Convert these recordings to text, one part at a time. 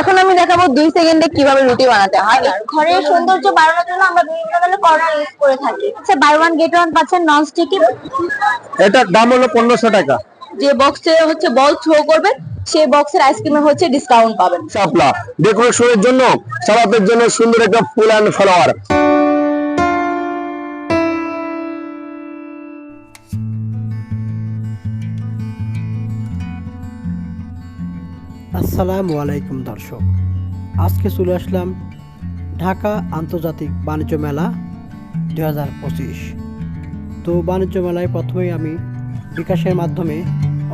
এখন আমি দেখাবো দুই সেকেন্ডে কীভাবে রুটি বানাতে হয়। ঘরের সৌন্দর্য বাড়ানোর জন্য আমরা বিভিন্ন ধরনের কর্নার ইউজ করে থাকি। আচ্ছা বাই ওয়ান গেট ওয়ান পাচ্ছেন নন স্টিকি এটার দাম হলো পনেরোশো টাকা। যে বক্সে হচ্ছে বল থ্রো করবে সেই বক্সের আইসক্রিমে হচ্ছে ডিসকাউন্ট পাবেন। শাপলা। ডেকোরেশনের জন্য সালাতের জন্য সুন্দর একটা ফুল অ্যান্ড ফ্লাওয়ার আসসালামু আলাইকুম দর্শক। আজকে চলে আসলাম ঢাকা আন্তর্জাতিক বাণিজ্য মেলা দু হাজার পঁচিশ। তো বাণিজ্য মেলায় প্রথমেই আমি বিকাশের মাধ্যমে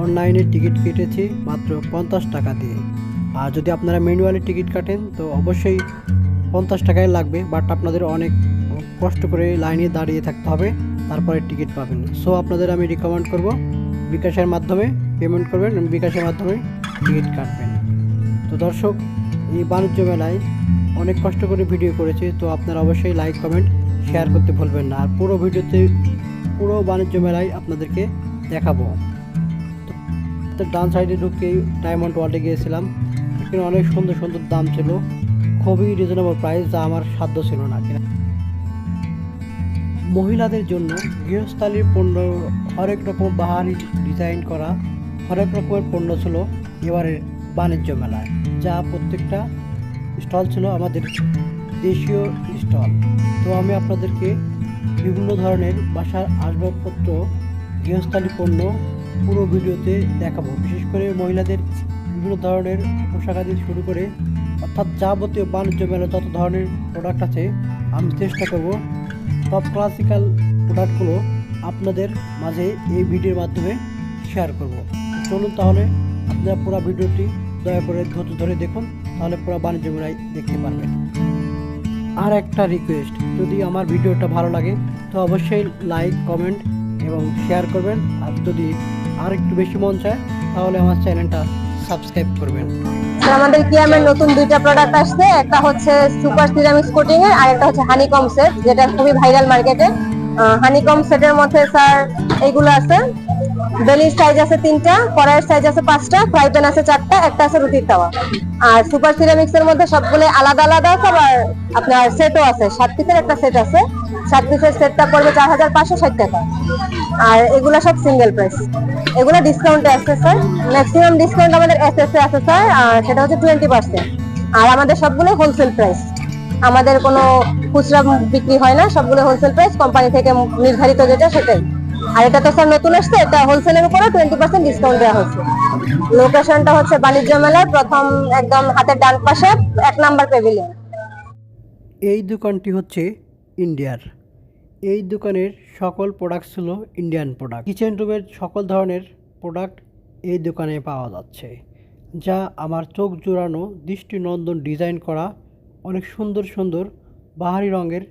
অনলাইনে টিকিট কেটেছি মাত্র পঞ্চাশ টাকা দিয়ে। আর যদি আপনারা ম্যানুয়ালি টিকিট কাটেন, তো অবশ্যই পঞ্চাশ টাকাই লাগবে, বাট আপনাদের অনেক কষ্ট করে লাইনে দাঁড়িয়ে থাকতে হবে, তারপরে টিকিট পাবেন। সো আপনাদের আমি রিকমেন্ড করব, বিকাশের মাধ্যমে পেমেন্ট করবেন বিকাশের মাধ্যমে টিকিট কাটবেন। তো দর্শক, এই বাণিজ্য মেলায় অনেক কষ্ট করে ভিডিও করেছি, তো আপনারা অবশ্যই লাইক কমেন্ট শেয়ার করতে ভুলবেন না। আর পুরো ভিডিওতে, পুরো বাণিজ্য মেলায় আপনাদেরকে দেখাবো। তো- ডান সাইডে ঢুকে ডায়মন্ড ওয়ার্ল্ডে গিয়েছিলাম। এখানে অনেক সুন্দর সুন্দর দাম ছিল। খুবই রিজনেবল প্রাইস যা আমার সাধ্য ছিল না। কিনা মহিলাদের জন্য গৃহস্থালির পণ্য হরেক রকম বাহারি ডিজাইন করা হরেক রকমের পণ্য ছিল। এবারের বাণিজ্য মেলায়, যা প্রত্যেকটা স্টল ছিল আমাদের দেশীয় স্টল। তো আমি আপনাদেরকে বিভিন্ন ধরনের বাসার আসবাবপত্র, গৃহস্থালী পণ্য পুরো ভিডিওতে দেখাবো। বিশেষ করে মহিলাদের বিভিন্ন ধরনের পোশাকাদি শুরু করে, অর্থাৎ যাবতীয় বাণিজ্য মেলা যত ধরনের প্রোডাক্ট আছে, আমি চেষ্টা করব টপ ক্লাসিক্যাল প্রোডাক্টগুলো আপনাদের মাঝে এই ভিডিওর মাধ্যমে শেয়ার করব। চলুন তাহলে আপনারা পুরো ভিডিওটি দয়া করে ধৈর্য ধরে দেখুন, তাহলে পুরো বাণিজ্য মেলায় দেখতে পারবেন। আর একটা রিকোয়েস্ট যদি আমার ভিডিওটা ভালো লাগে, তো অবশ্যই লাইক কমেন্ট এবং শেয়ার করবেন। আর যদি আর একটু বেশি মন চায়, তাহলে আমার চ্যানেলটা সাবস্ক্রাইব করবেন। আমাদের কিয়ামের নতুন দুইটা প্রোডাক্ট আসছে? একটা হচ্ছে সুপার সিরামিক্স কোটিং এর, আর একটা হচ্ছে হানিকম সেট যেটা খুবই ভাইরাল মার্কেটে হানিকম সেটের মধ্যে স্যার এইগুলো আছে। বেলির সাইজ আছে তিনটা, কড়াইয়ের সাইজ আছে পাঁচটা ফ্রাই প্যান আছে চারটা, একটা আছে রুটির তাওয়া। আর সুপার সিরামিক্স এর মধ্যে সবগুলো আলাদা আলাদা আছে, আবার আপনার সেটও আছে। সাত পিসের একটা সেট আছে। সাত পিসের সেটটা পড়বে চার হাজার পাঁচশো ষাট টাকা। আর এগুলা সব সিঙ্গেল প্রাইস এগুলো ডিসকাউন্টে আছে স্যার ম্যাক্সিমাম ডিসকাউন্ট আমাদের এসএস এ আছে স্যার আর সেটা হচ্ছে টোয়েন্টি পার্সেন্ট আর আমাদের সবগুলো হোলসেল প্রাইস আমাদের কোনো খুচরা বিক্রি হয় না, সবগুলো হোলসেল প্রাইস কোম্পানি থেকে নির্ধারিত যেটা, সেটাই। আর এটা তো স্যার নতুন আসছে, এটা হোলসেলের উপরে টোয়েন্টি পার্সেন্ট ডিসকাউন্ট দেওয়া হচ্ছে। লোকেশনটা হচ্ছে বাণিজ্য মেলার, প্রথম একদম হাতের ডান পাশে, এক নাম্বার পেভিলিয়ন এই দোকানটি হচ্ছে ইন্ডিয়ার। এই দোকানের সকল প্রোডাক্ট ছিল ইন্ডিয়ান প্রোডাক্ট কিচেন রুমের সকল ধরনের প্রোডাক্ট এই দোকানে পাওয়া যাচ্ছে, যা আমার চোখ জোড়ানো দৃষ্টিনন্দন ডিজাইন করা, অনেক সুন্দর সুন্দর বাহারি রঙের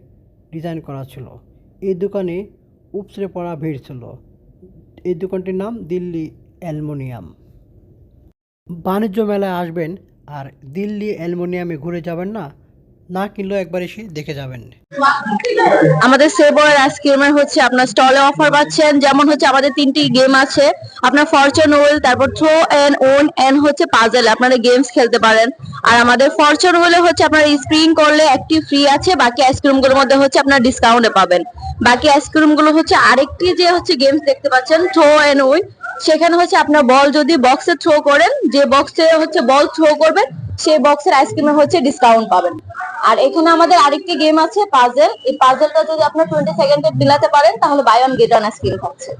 ডিজাইন করা ছিল। এই দোকানে উপসরে পড়া ভিড় ছিল। এই দোকানটির নাম দিল্লি অ্যালমোনিয়াম। বাণিজ্য মেলায় আসবেন আর দিল্লি অ্যালমোনিয়ামে ঘুরে যাবেন না না কিনলেও একবার এসে দেখে যাবেন। আমাদের সেবর আইসক্রিমের হচ্ছে আপনার স্টলে অফার পাচ্ছেন। যেমন হচ্ছে আমাদের তিনটি গেম আছে। আপনার ফরচুন ওয়েল তারপর থ্রো এন্ড ওন এন্ড হচ্ছে পাজেল আপনারা গেমস খেলতে পারেন। আর আমাদের ফরচুন ওয়েলে হচ্ছে আপনারা স্প্রিং করলে একটি ফ্রি আছে। বাকি আইসক্রিমগুলোর মধ্যে হচ্ছে আপনারা ডিসকাউন্টে পাবেন। বাকি আইসক্রিমগুলো হচ্ছে আরেকটি যে হচ্ছে গেমস দেখতে পাচ্ছেন থ্রো এন্ড উইন সেখানে হচ্ছে আপনার বল যদি বক্সে থ্রো করেন, যে বক্সে হচ্ছে বল থ্রো করবেন, সেই বক্সের আইসক্রিমে হচ্ছে ডিসকাউন্ট পাবেন। আর এখানে আমাদের আরেকটি গেম আছে পাজেল এই পাজেলটা যদি আপনার টোয়েন্টি সেকেন্ডে বিলাতে পারেন, তাহলে buy one get one ice cream হচ্ছে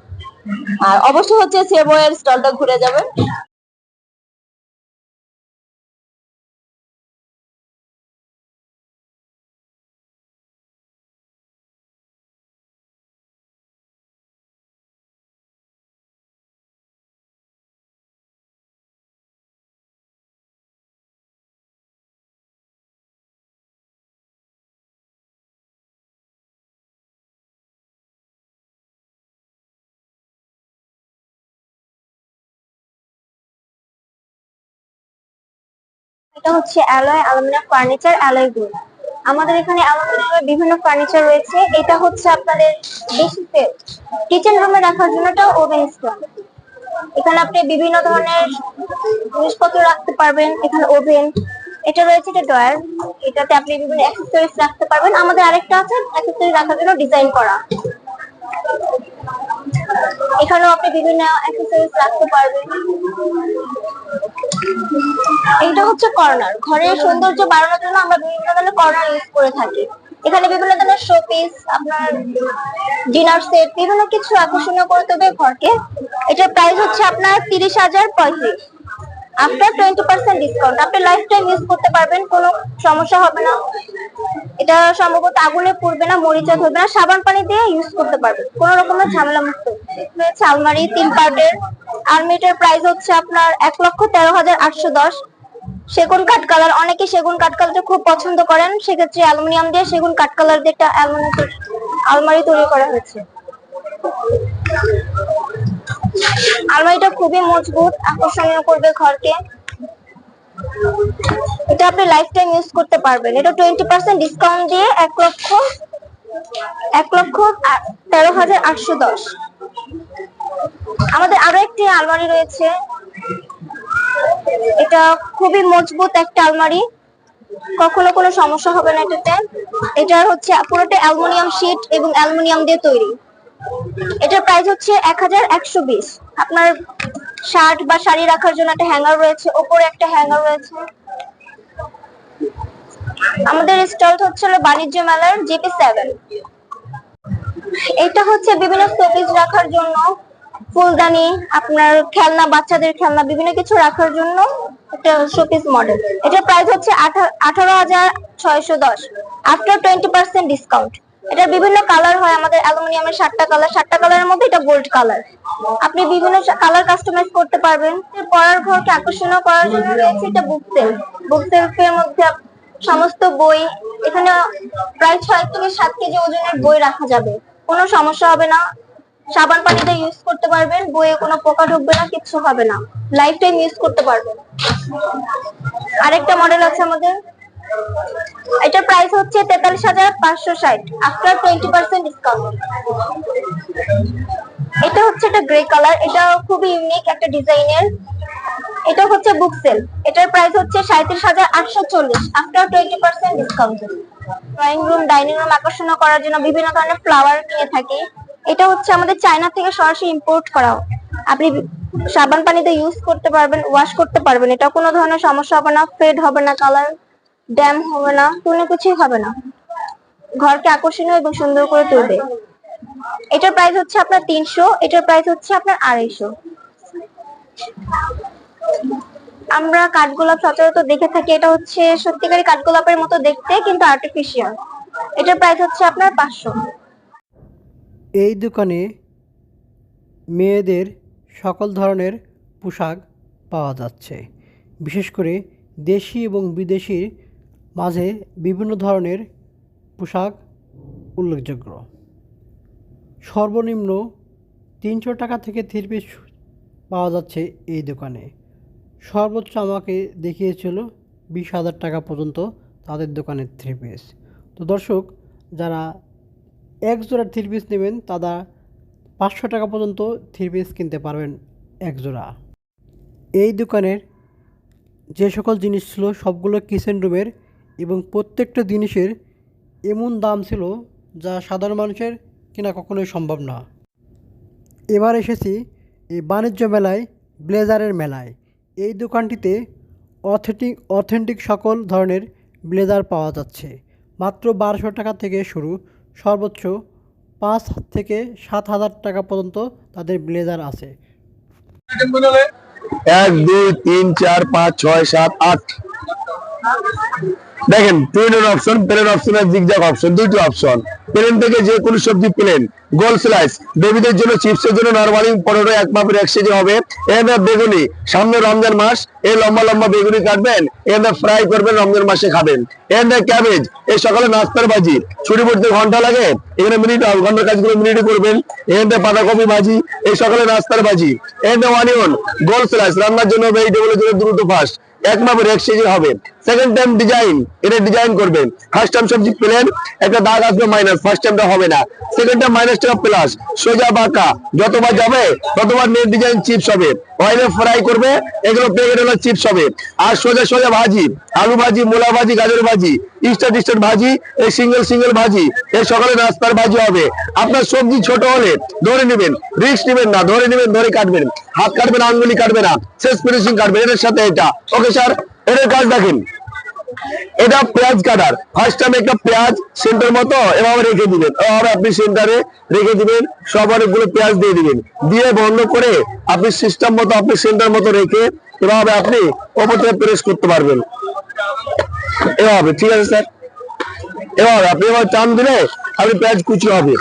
আর অবশ্যই হচ্ছে সেবয়ের স্টলটা ঘুরে যাবেন। এটা হচ্ছে alloy aluminium furniture alloy good. আমাদের এখানে অ্যালুমিনিয়ামের বিভিন্ন ফার্নিচার রয়েছে। এটা হচ্ছে আপনাদের বেশি কিচেন রুমে রাখার জন্য এটা ওভেন স্টোন এখানে আপনি বিভিন্ন ধরনের জিনিসপত্র রাখতে পারবেন। এখানে ওভেন, এটা রয়েছে এটা ডয়ার এটাতে আপনি বিভিন্ন অ্যাক্সেসরিজ রাখতে পারবেন। আমাদের আরেকটা আছে অ্যাক্সেসরি রাখার জন্য ডিজাইন করা। এখানেও আপনি বিভিন্ন অ্যাক্সেসরিজ রাখতে পারবেন। এইটা হচ্ছে কর্নার। ঘরের সৌন্দর্য বাড়ানোর জন্য আমরা বিভিন্ন ধরনের কর্নার ইউজ করে থাকি। এখানে বিভিন্ন ধরনের শোপিস আপনার ডিনার সেট বিভিন্ন কিছু আকর্ষণীয় করে দেবে ঘরকে। এটার প্রাইস হচ্ছে আপনার তিরিশ হাজার পঁয়ত্রিশ। আফটার টোয়েন্টি পার্সেন্ট ডিসকাউন্ট আপনি লাইফ টাইম ইউজ করতে পারবেন, কোনো সমস্যা হবে না। এটা সম্ভবত আগুনে পড়বে না, মরিচা ধরবে না, সাবান পানি দিয়ে ইউজ করতে পারবেন। কোনো রকমের ঝামেলা মুক্ত রয়েছে আলমারি তিন পার্টের আলমারিটার প্রাইস হচ্ছে আপনার এক লক্ষ তেরো হাজার আটশো দশ। সেগুন কাঠ কালার, অনেকে সেগুন কাঠ কালারটা খুব পছন্দ করেন। সেক্ষেত্রে অ্যালুমিনিয়াম দিয়ে সেগুন কাঠ কালার দিয়ে একটা আলমারি তৈরি করা হয়েছে। আলমারিটা খুবই মজবুত, আকর্ষণীয় করবে ঘরকে। এটা আপনি লাইফ টাইম ইউজ করতে পারবেন। এটা টোয়েন্টি পার্সেন্ট ডিসকাউন্ট দিয়ে এক লক্ষ এক লক্ষ তেরো হাজার আটশো দশ। আমাদের আরও একটি আলমারি রয়েছে। এটা খুবই মজবুত একটা আলমারি। কখনো কোনো সমস্যা হবে না এটাতে। এটার হচ্ছে পুরোটা অ্যালুমিনিয়াম শীট এবং অ্যালুমিনিয়াম দিয়ে তৈরি। এটার প্রাইস হচ্ছে এক হাজার একশো বিশ। আপনার শার্ট বা শাড়ি রাখার জন্য একটা হ্যাঙ্গার রয়েছে, ওপরে একটা হ্যাঙ্গার রয়েছে। আমাদের স্টল হচ্ছে বাণিজ্য মেলার জিপি সেভেন। এটা হচ্ছে বিভিন্ন শোপিস রাখার জন্য। ফুলদানি, আপনার খেলনা, বাচ্চাদের খেলনা, বিভিন্ন কিছু রাখার জন্য একটা শোপিস মডেল এটার প্রাইস হচ্ছে আঠারো হাজার ছয়শো দশ। আফটার টোয়েন্টি পার্সেন্ট ডিসকাউন্ট এটার বিভিন্ন কালার হয়, আমাদের অ্যালুমিনিয়ামের সাতটা কালার সাতটা কালারের মধ্যে এটা গোল্ড কালার আপনি বিভিন্ন কালার কাস্টমাইজ করতে পারবেন। পড়ার ঘরকে আকর্ষণীয় করার জন্য রয়েছে এটা বুক সেলফ বুক সেলফের মধ্যে সমস্ত বই, এখানে প্রায় ছয় থেকে সাত কেজি ওজনের বই রাখা যাবে। কোনো সমস্যা হবে না। সাবান পানিটা ইউজ করতে পারবেন, বইয়ে কোনো পোকা ঢুকবে না, কিচ্ছু হবে না। লাইফ টাইম ইউজ করতে পারবেন। আরেকটা মডেল আছে আমাদের। এটার প্রাইস হচ্ছে তেতাল্লিশ হাজার পাঁচশো ষাট। আফটার টোয়েন্টি পার্সেন্ট ডিসকাউন্ট এটা হচ্ছে একটা গ্রে কালার এটা খুবই ইউনিক একটা ডিজাইনের এটা হচ্ছে বুক সেল এটার প্রাইস হচ্ছে সাঁত্রিশ হাজার আটশো চল্লিশ। After twenty percent discount drawing room dining room আকর্ষণ করার জন্য বিভিন্ন ধরনের ফ্লাওয়ার কিনে থাকি। এটা হচ্ছে আমাদের চায়না থেকে সরাসরি ইম্পোর্ট করা। আপনি সাবান পানিতে ইউজ করতে পারবেন ওয়াশ করতে পারবেন। এটা কোনো ধরনের সমস্যা হবে না ফেড হবে না কালার ড্যাম হবে না, কোনো কিছুই হবে না। ঘরকে আকর্ষণীয় এবং সুন্দর করে তুলবে। এটার প্রাইস হচ্ছে আপনার তিনশো, এটার প্রাইস হচ্ছে আপনার আড়াইশো। আমরা কাঠগোলাপ সচরাচর দেখে থাকি, এটা হচ্ছে সত্যিকারী কাঠগোলাপের মতো দেখতে কিন্তু আর্টিফিশিয়াল এটার প্রাইস হচ্ছে আপনার পাঁচশো। এই দোকানে মেয়েদের সকল ধরনের পোশাক পাওয়া যাচ্ছে। বিশেষ করে দেশি এবং বিদেশির মাঝে বিভিন্ন ধরনের পোশাক উল্লেখযোগ্য। সর্বনিম্ন তিনশো টাকা থেকে থ্রি পিস পাওয়া যাচ্ছে এই দোকানে। সর্বোচ্চ আমাকে দেখিয়েছিল বিশ হাজার টাকা পর্যন্ত তাদের দোকানের থ্রি পিস। তো দর্শক, যারা এক জোড়া থ্রি পিস নেবেন তারা পাঁচশো টাকা পর্যন্ত থ্রি পিস কিনতে পারবেন এক জোড়া এই দোকানের যে সকল জিনিস ছিল সবগুলো কিচেন রুমের এবং প্রত্যেকটা জিনিসের এমন দাম ছিল যা সাধারণ মানুষের কেনা কখনোই সম্ভব না। এবার এসেছি এই বাণিজ্য মেলায়, ব্লেজারের মেলায়। এই দোকানটিতে অথেন্টিক অথেন্টিক সকল ধরনের ব্লেজার পাওয়া যাচ্ছে। মাত্র বারোশো টাকা থেকে শুরু। সর্বোচ্চ পাঁচ থেকে সাত হাজার টাকা পর্যন্ত তাদের ব্লেজার আছে। এক, দুই, তিন, চার, পাঁচ, ছয়, সাত, আট। দেখেন টুইনের অপশন প্লেন অপশন আর জিগজাগ অপশন দুইটি অপশন প্লেন থেকে যে কোনো সবজি প্লেন, গোল স্লাইস বেবিদের জন্য চিপসের জন্য নরমালি পনেরো এক মাপের এক কেজি হবে। এখানে বেগুনি, সামনে রমজান মাস, এই লম্বা লম্বা বেগুনি কাটবেন এখানে ফ্রাই করবেন, রমজান মাসে খাবেন। এখানে ক্যাবেজ এই সকালে নাস্তার ভাজি ছুটি পড়তে ঘণ্টা লাগে, এখানে মিনিট ঘণ্টার কাজগুলো মিনিটে করবেন। এখানে বাঁধাকপি ভাজি, এই সকালে নাস্তার ভাজি। এখানে অনিয়ন গোল স্লাইস রান্নার জন্য ভেজিটেবলের জন্য দ্রুত ফাস্ট এক মাপের এক কেজি হবে। সেকেন্ড টাইম ডিজাইন এটা ডিজাইন করবেন। ফার্স্ট টাইম সবজি প্লেন, একটা দাগ আসবে মাইনাস ফার্স্ট টাইমটা হবে না। সেকেন্ড টাইম মাইনাসটা প্লাস সোজা বাঁকা। যতবার যাবে, ততবার নেট ডিজাইন চিপস হবে। অয়েলে ফ্রাই করবে, এগুলো প্যাকেট হলো চিপস হবে। আর সোজা সোজা ভাজি, আলু ভাজি, মূলা ভাজি, গাজর ভাজি স্টার স্টার ভাজি, এই সিঙ্গেল সিঙ্গেল ভাজি, এই সকালে নাস্তার ভাজি হবে। আপনার সবজি ছোট হলে ধরে নেবেন রিস্ক নেবেন না, ধরে নেবেন, ধরে কাটবেন। হাত কাটবেন, আঙ্গুলি কাটবে না, শেষ ফিনিশিং কাটবেন, এটার সাথে এটা। ওকে স্যার এটার কাজ দেখেন। এটা পেঁয়াজ কাটার। ফার্স্ট টাইম একটা পেঁয়াজ সেন্টার মতো এভাবে রেখে দিবেন। এভাবে আপনি সেন্টারে রেখে দিবেন, সব অনেকগুলো পেঁয়াজ দিয়ে দিবেন। দিয়ে বন্ধ করে আপনি সিস্টেম মতো আপনি সেন্টার মতো রেখে এভাবে আপনি ওপর প্রেস করতে পারবেন। এভাবে, ঠিক আছে স্যার? এভাবে, আপনি এবার টান দিলে আপনি পেঁয়াজ কুচি হবে।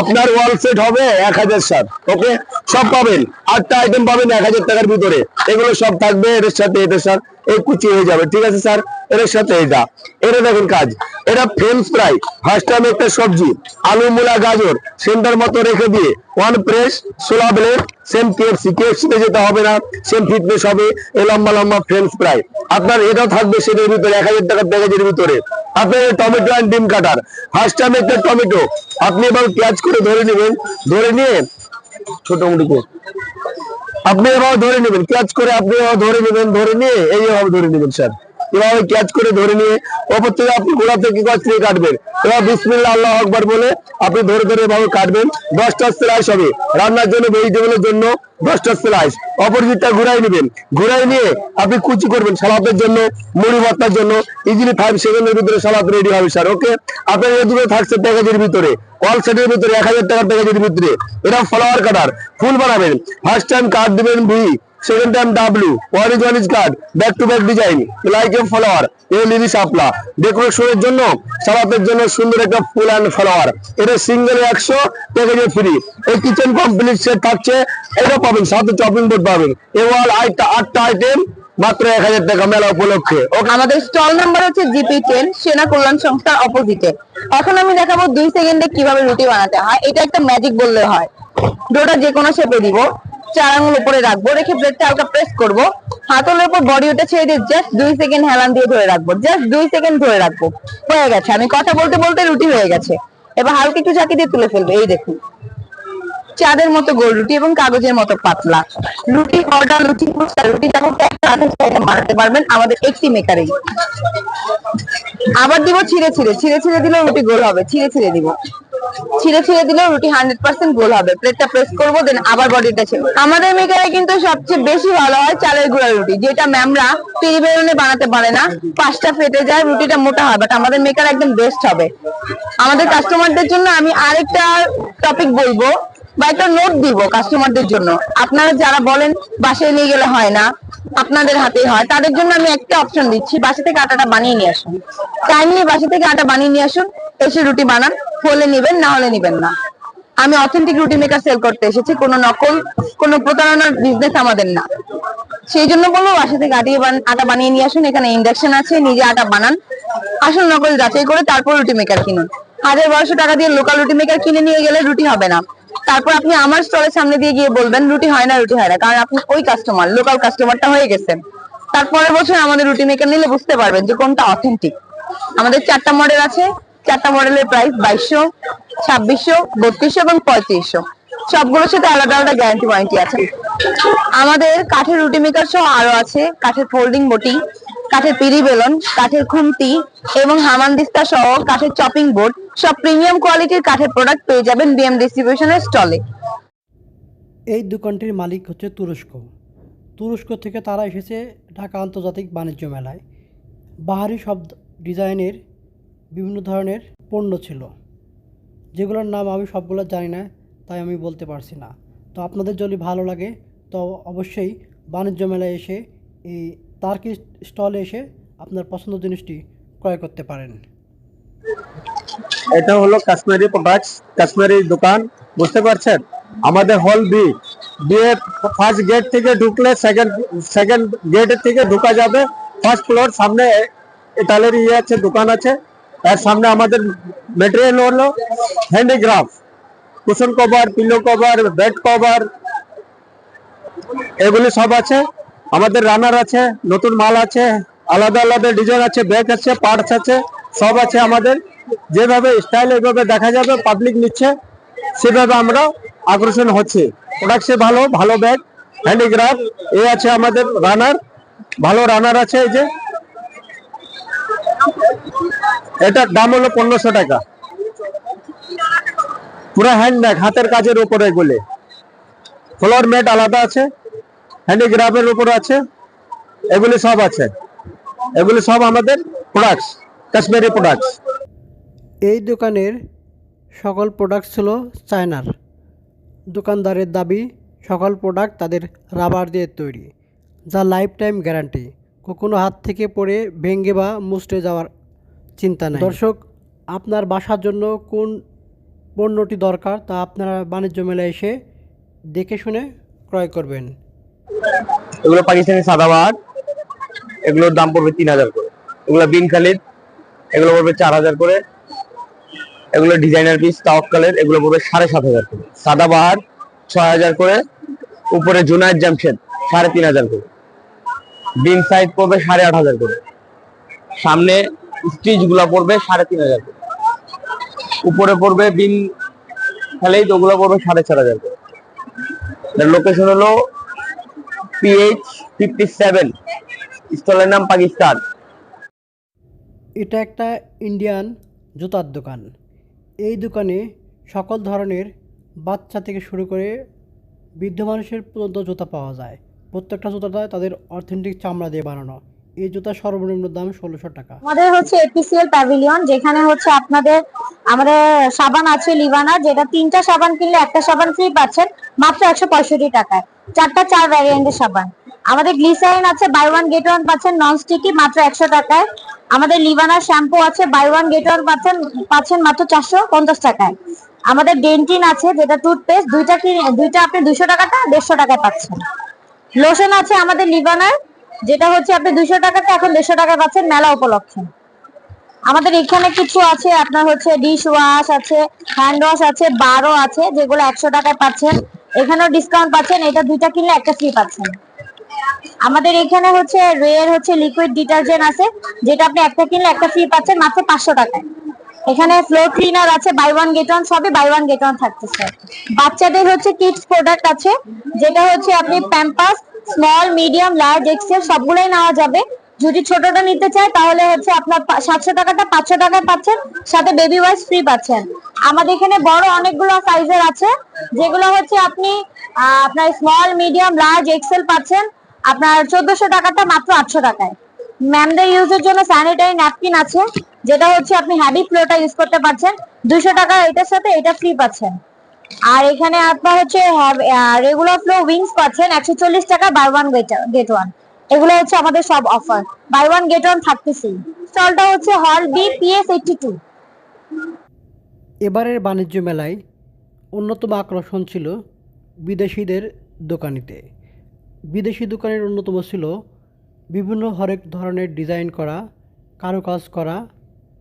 আপনার ওয়াল সেট হবে এক হাজার স্যার ওকে সব পাবেন। আটটা আইটেম পাবেন এক হাজার টাকার ভিতরে। এগুলো সব থাকবে এর সাথে এটা স্যার এই কুচি হয়ে যাবে, ঠিক আছে স্যার? এর সাথে এটা। এটা দেখেন কাজ। এটা ফ্রেঞ্চ ফ্রাই ফার্স্ট টাইম একটা সবজি, আলু, মূলা, গাজর, সেন্টার মতো রেখে দিয়ে ওয়ান প্রেস সোলা ব্লেড সেম কেএফসি কেএফসি তে যেতে হবে না সেম ফিটনেস হবে। এই লম্বা লম্বা ফ্রেঞ্চ ফ্রাই আপনার এটাও থাকবে সেটার ভিতরে, এক হাজার টাকার প্যাকেজের ভিতরে। আপনার টমেটো অ্যান্ড ডিম কাটার। ফার্স্ট টাইম একটা টমেটো। আপনি এবার পেঁয়াজ করে ধরে নেবেন। ধরে নিয়ে ছোট মুড়িকে আপনি এভাবে ধরে নেবেন ক্যাচ করে আপনি এভাবে ধরে নেবেন, ধরে নিয়ে এইভাবে ধরে নেবেন, স্যার। এভাবে ক্যাচ করে ধরে নিয়ে, ওপর থেকে আপনি গোড়া থেকে গাছ থেকে কাটবেন। এবার বিসমিল্লা আল্লাহ আকবার বলে আপনি ধরে ধরে এভাবে কাটবেন। দশটা স্লাইস হবে। রান্নার জন্য ভেজিটেবলের জন্য দশটা স্লাইস অপোজিটটা ঘুরাই নেবেন। ঘুরাই নিয়ে আপনি কুচি করবেন সালাদের জন্য, মুড়ি ভর্তার জন্য। ইজিলি ফাইভ সেকেন্ডের ভিতরে সালাদ রেডি হবে স্যার ওকে আপনার এই দুটো থাকছে প্যাকেজের ভিতরে। অল সেটের ভিতরে এক হাজার টাকার প্যাকেজের ভিতরে। এটা ফলোয়ার কাটার ফুল বানাবেন। ফার্স্ট টাইম কাট দিবেন V one is one is cut back to back design like a flower a lily সাপলা ডেকোরেশনের জন্য সালাতের জন্য সুন্দর একটা ফুল অ্যান্ড ফলোয়ার এটা সিঙ্গেল একশো প্যাকেজে ফ্রি এই কিচেন কমপ্লিট সেট থাকছে, এটা পাবেন, সাথে চপিং বোর্ড পাবেন, এ ওয়াল আটটা আটটা আইটেম মাত্র এক হাজার টাকা মেলা উপলক্ষে। আমাদের স্টল নাম্বার হচ্ছে জিপি টেন সেনা কল্যাণ সংস্থার অপোজিটে। এখন আমি দেখাবো দুই সেকেন্ডে কীভাবে রুটি বানাতে হয়, এটা একটা ম্যাজিক বললে হয়। ডোটা যে কোনো শেপে দিব। চার আঙুল উপরে রাখব রেখে ব্রেডটা হালকা প্রেস করব। হাতলের উপর বডি ওটা ছেড়ে দিয়ে জাস্ট দুই সেকেন্ড হেলান দিয়ে ধরে রাখব জাস্ট দুই সেকেন্ড ধরে রাখব। হয়ে গেছে আমি কথা বলতে বলতে রুটি হয়ে গেছে। এবার হালকা একটু চাকি দিয়ে তুলে ফেলব এই দেখুন। চাঁদের মতো গোল রুটি এবং কাগজের মতো পাতলা। রুটি অর্ডার রুটি ফুচকা, রুটি টাকা বানাতে পারবেন আমাদের একটি মেকারেই আবার দিব ছিঁড়ে ছিঁড়ে ছিঁড়ে ছিঁড়ে দিলে রুটি গোল হবে ছিঁড়ে ছিঁড়ে দিব। ছিঁড়ে ছিঁড়ে দিলেও রুটি হান্ড্রেড পার্সেন্ট গোল হবে। প্লেটটা প্রেস করব দেন আবার বডিটা ছেড়ে আমাদের মেকারে কিন্তু সবচেয়ে বেশি ভালো হয় চালের গুঁড়া রুটি, যেটা ম্যামরা পিড়ি বেরোনে বানাতে পারে না। পাঁচটা ফেটে যায়, রুটিটা মোটা হয় বাট আমাদের মেকার একদম বেস্ট হবে। আমাদের কাস্টমারদের জন্য আমি আরেকটা টপিক বলব। বা একটা নোট দিব কাস্টমারদের জন্য। আপনারা যারা বলেন, বাসায় নিয়ে গেলে হয় না, আপনাদের হাতেই হয়, তাদের জন্য আমি একটা অপশন দিচ্ছি, বাসা থেকে আটাটা বানিয়ে নিয়ে আসুন। টাইম নিয়ে বাসা থেকে আটা বানিয়ে নিয়ে আসুন, এসে রুটি বানান হলে নিবেন, না হলে নিবেন না। আমি অথেন্টিক রুটি মেকার সেল করতে এসেছি, কোনো নকল, কোনো প্রতারণার বিজনেস আমাদের না। সেই জন্য বলব, বাসা থেকে আটিয়ে আটা বানিয়ে নিয়ে আসুন, এখানে ইন্ডাকশন আছে, নিজে আটা বানান। আসুন নকল যাচাই করে, তারপর রুটি মেকার কিনুন। হাজার বারোশো টাকা দিয়ে লোকাল রুটি মেকার কিনে নিয়ে গেলে রুটি হবে না। তারপর আপনি আমার স্টলের সামনে দিয়ে গিয়ে বলবেন, রুটি হয় না, রুটি হয় না। কারণ আপনি ওই কাস্টমার লোকাল কাস্টমারটা হয়ে গেছেন। তারপরের বছর আমাদের রুটি মেকার নিলে বুঝতে পারবেন যে কোনটা অথেন্টিক আমাদের চারটা মডেল আছে, চারটা মডেলের প্রাইস বাইশশো, ছাব্বিশশো, বত্রিশশো এবং পঁয়ত্রিশশো। সবগুলোর সাথে আলাদা আলাদা গ্যারান্টি ওয়ারেন্টি আছে। আমাদের কাঠের রুটি মেকার সহ আরও আছে, কাঠের ফোল্ডিং বটি কাঠের পিড়ি বেলন, কাঠের খুন্তি এবং হামানদিস্তা সহ কাঠের চপিং বোর্ড সব প্রিমিয়াম কোয়ালিটির কাঠের প্রোডাক্ট পেয়ে যাবেন বিএম ডিস্ট্রিবিউশনের স্টলে এই দোকানটির মালিক হচ্ছে তুরস্ক। তুরস্ক থেকে তারা এসেছে ঢাকা আন্তর্জাতিক বাণিজ্য মেলায়। বাহারি সব ডিজাইনের বিভিন্ন ধরনের পণ্য ছিল। যেগুলোর নাম আমি সবগুলো জানি না, তাই আমি বলতে পারছি না। তো আপনাদের যদি ভালো লাগে, তো অবশ্যই বাণিজ্য মেলায় এসে এই তার্কি স্টলে এসে আপনার পছন্দ জিনিসটি ক্রয় করতে পারেন? এটা হলো কাশ্মীরি প্রোডাক্টস কাশ্মীরি দোকান, বুঝতে পারছেন? আমাদের হল বি দিয়ে ফার্স্ট গেট থেকে ঢুকলে সেকেন্ড সেকেন্ড গেট থেকে ঢুকা যাবে। ফার্স্ট ফ্লোর সামনে ইটালির ইয়ে আছে, দোকান আছে। এর সামনে আমাদের মেটেরিয়াল হলো handicraft cushion cover pillow cover bed cover এগুলি সব আছে। আমাদের রানার আছে, নতুন মাল আছে, আলাদা আলাদা ডিজাইন আছে ব্যাগ আছে পার্টস আছে, সব আছে আমাদের। যেভাবে স্টাইল এইভাবে দেখা যাবে পাবলিক নিচ্ছে, সেভাবে আমরা আকর্ষণ হচ্ছে। প্রোডাক্টসে ভালো ভালো ব্যাগ হ্যান্ডিক্রাফট এ আছে আমাদের রানার ভালো রানার আছে এই যে। এটার দাম হলো পনেরোশো টাকা। পুরো হ্যান্ড ব্যাগ হাতের কাজের উপরে এগুলি। ফ্লোর ম্যাট আলাদা আছে। হ্যান্ডিক্রাফটের উপর আছে, এগুলি সব আছে। এগুলি সব আমাদের প্রোডাক্টস কাশ্মীরি প্রোডাক্টস এই দোকানের সকল প্রোডাক্ট ছিল চায়নার। দোকানদারের দাবি, সকল প্রোডাক্ট তাদের রাবার দিয়ে তৈরি, যা লাইফ টাইম গ্যারান্টি কখনো হাত থেকে পড়ে ভেঙে বা মুছড়ে যাওয়ার চিন্তা নেই। দর্শক, আপনার বাসার জন্য কোন পণ্যটি দরকার তা আপনারা বাণিজ্য মেলায় এসে দেখে শুনে ক্রয় করবেন। এগুলো পাকিস্তানি সাদাবাহার। এগুলোর দাম পড়বে তিন হাজার করে। এগুলো বিন খালিদ, এগুলো পড়বে চার হাজার করে। এগুলো ডিজাইনার পিস তাওয়াক্কালের এগুলো পড়বে সাড়ে সাত হাজার করে। সাদাবাহার ছয় হাজার করে। উপরে জুনায়দ জামশেদ, সাড়ে তিন হাজার করে। বিন সাইজ পড়বে সাড়ে আট হাজার করে। সামনে স্টিচগুলা পড়বে সাড়ে তিন হাজার করে। উপরে পড়বে বিন খালিদ, ওগুলো পড়বে সাড়ে চার হাজার করে। লোকেশন হলো পিএইচ ফিফটি সেভেন স্টলের নাম পাকিস্তান। এটা একটা ইন্ডিয়ান জুতার দোকান। এই দোকানে সকল ধরনের বাচ্চা থেকে শুরু করে বৃদ্ধ মানুষের পর্যন্ত জুতা পাওয়া যায়। প্রত্যেকটা জুতাটা তাদের অথেন্টিক চামড়া দিয়ে বানানো। এই জুতার সর্বনিম্ন দাম ষোলোশো টাকা। আমাদের হচ্ছে এপিসিএল প্যাভিলিয়ন যেখানে হচ্ছে আপনাদের আমাদের সাবান আছে লিভানা যেটা তিনটা সাবান কিনলে একটা সাবান ফ্রি পাচ্ছেন মাত্র একশো পঁয়ষট্টি টাকায়। চারটা চার ভ্যারিয়েন্টের সাবান। আমাদের গ্লিসারিন আছে বাই ওয়ান গেট ওয়ান পাচ্ছেন নন স্টিকি মাত্র একশো টাকায়। আমাদের লিভানার শ্যাম্পু আছে বাই ওয়ান গেট ওয়ান পাচ্ছেন পাচ্ছেন মাত্র চারশো পঞ্চাশ টাকায়। আমাদের ডেন্টিন আছে, যেটা টুথপেস্ট দুইটা কি, দুইটা আপনি দুশো টাকাটা, দেড়শো টাকায় পাচ্ছেন। লোশন আছে আমাদের লিভানার যেটা হচ্ছে আপনি দুশো টাকাতে এখন দেড়শো টাকায় পাচ্ছেন, মেলা উপলক্ষে। আমাদের এখানে কিছু আছে, আপনার হচ্ছে ডিশ ওয়াশ আছে হ্যান্ড ওয়াশ আছে বারো আছে, যেগুলো একশো টাকায় পাচ্ছেন। এখানেও ডিসকাউন্ট পাচ্ছেন, এটা দুইটা কিনলে একটা ফ্রি পাচ্ছেন। আমাদের এখানে হচ্ছে রেয়ার হচ্ছে লিকুইড ডিটারজেন্ট আছে, যেটা আপনি একটা কিনলে একটা ফ্রি পাচ্ছেন মাত্র পাঁচশো টাকায়। এখানে ফ্লোর ক্লিনার আছে বাই ওয়ান গেট ওয়ান সবই বাই ওয়ান গেট ওয়ান থাকতেছে। বাচ্চাদের হচ্ছে কিডস প্রোডাক্ট আছে, যেটা হচ্ছে আপনি Pampers small medium large XL সবগুলোই নেওয়া যাবে। যদি ছোটটা নিতে চায়, তাহলে হচ্ছে আপনার সাতশো টাকাটা পাঁচশো টাকায় পাচ্ছেন, সাথে বেবি ওয়াইজ ফ্রি পাচ্ছেন। আমাদের এখানে বড় অনেকগুলো সাইজের আছে, যেগুলো হচ্ছে আপনি আপনার স্মল মিডিয়াম লার্জ এক্সেল পাচ্ছেন। আপনার চোদ্দশো টাকাটা মাত্র আটশো টাকায়। ম্যামদের ইউজের জন্য স্যানিটারি ন্যাপকিন আছে, যেটা হচ্ছে আপনি হ্যাভি ফ্লোটা ইউজ করতে পারছেন। দুশো টাকা এটার সাথে এটা ফ্রি পাচ্ছেন। আর এখানে আপনার হচ্ছে রেগুলার ফ্লো উইংস পাচ্ছেন, একশো চল্লিশ টাকা বাই ওয়ান গেট ওয়ান এগুলো হচ্ছে আমাদের সব offer buy one get one থাকতেছি স্টলটা হচ্ছে হল বি পিএস এইটটি টু এবারের বাণিজ্য মেলায় অন্যতম আকর্ষণ ছিল বিদেশিদের দোকানিতে। বিদেশি দোকানের অন্যতম ছিল বিভিন্ন হরেক ধরনের ডিজাইন করা, কারুকাজ করা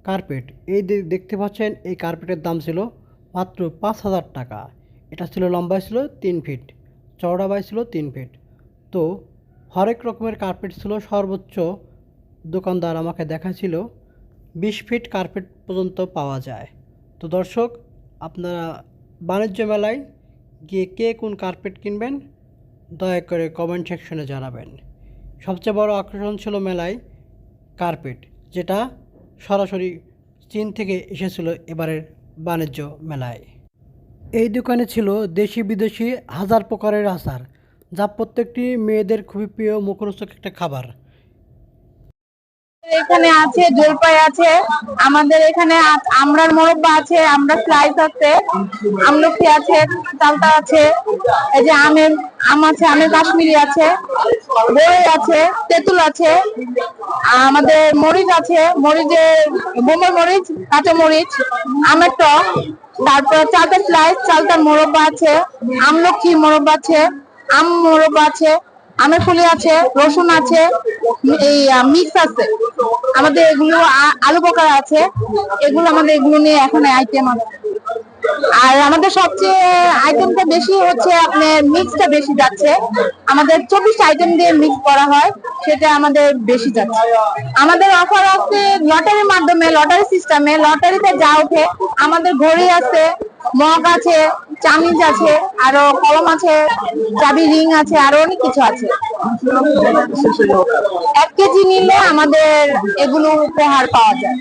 কার্পেট। এই দেখতে পাচ্ছেন, এই কার্পেটের দাম ছিল মাত্র পাঁচ হাজার টাকা। এটা ছিল লম্বায় ছিল তিন ফিট চওড়া বাই ছিল তিন ফিট। তো হরেক রকমের কার্পেট ছিল, সর্বোচ্চ দোকানদার আমাকে দেখাছিল বিশ ফিট কার্পেট পর্যন্ত পাওয়া যায়। তো দর্শক, আপনারা বাণিজ্য মেলায় গিয়ে কে কোন কার্পেট কিনবেন, দয়া করে কমেন্ট সেকশনে জানাবেন। সবচেয়ে বড় আকর্ষণ ছিল মেলায় কার্পেট, যেটা সরাসরি চীন থেকে এসেছিল এবারের বাণিজ্য মেলায়। এই দোকানে ছিল দেশি বিদেশি হাজার প্রকারের আচার যা প্রত্যেকটি মেয়েদের খুবই প্রিয় মুখরোচক একটা খাবার। এখানে আছে, জলপাই আছে, আমাদের এখানে আ- আমড়ার মোরব্বা আছে, আমরা স্লাইস আছে, আমলকি আছে, চালতা আছে, এই যে আমের, আম আছে, আমের কাশ্মীরি আছে বই আছে, তেঁতুল আছে আমাদের মরিচ আছে, মরিচের বোমের মরিচ, কাঁচা মরিচ, আমের টক, তারপর চালতা স্লাইস চালতার মোরব্বা আছে আমলকি মোরব্বা আছে আম মোরব আছে, আমের ফুলি আছে, রসুন আছে, এই মিক্স আছে। আমাদের এগুলো আলু বকারা আছে। এগুলো আমাদের এগুলো নিয়ে এখন আইটেম আছে। আর আমাদের সবচেয়ে আইটেমটা বেশি হচ্ছে আপনার মিক্সটা বেশি যাচ্ছে। আমাদের চব্বিশটা আইটেম দিয়ে মিক্স করা হয়, সেটা আমাদের বেশি যাচ্ছে। আমাদের অফার আছে লটারির মাধ্যমে লটারি সিস্টেমে লটারিতে যা ওঠে, আমাদের ঘড়ি আছে, মগ আছে, চামিচ আছে, আরও কলম আছে, চাবি, রিং আছে, আরও অনেক কিছু আছে। এক কেজি নিলে আমাদের এগুলো উপহার পাওয়া যায়।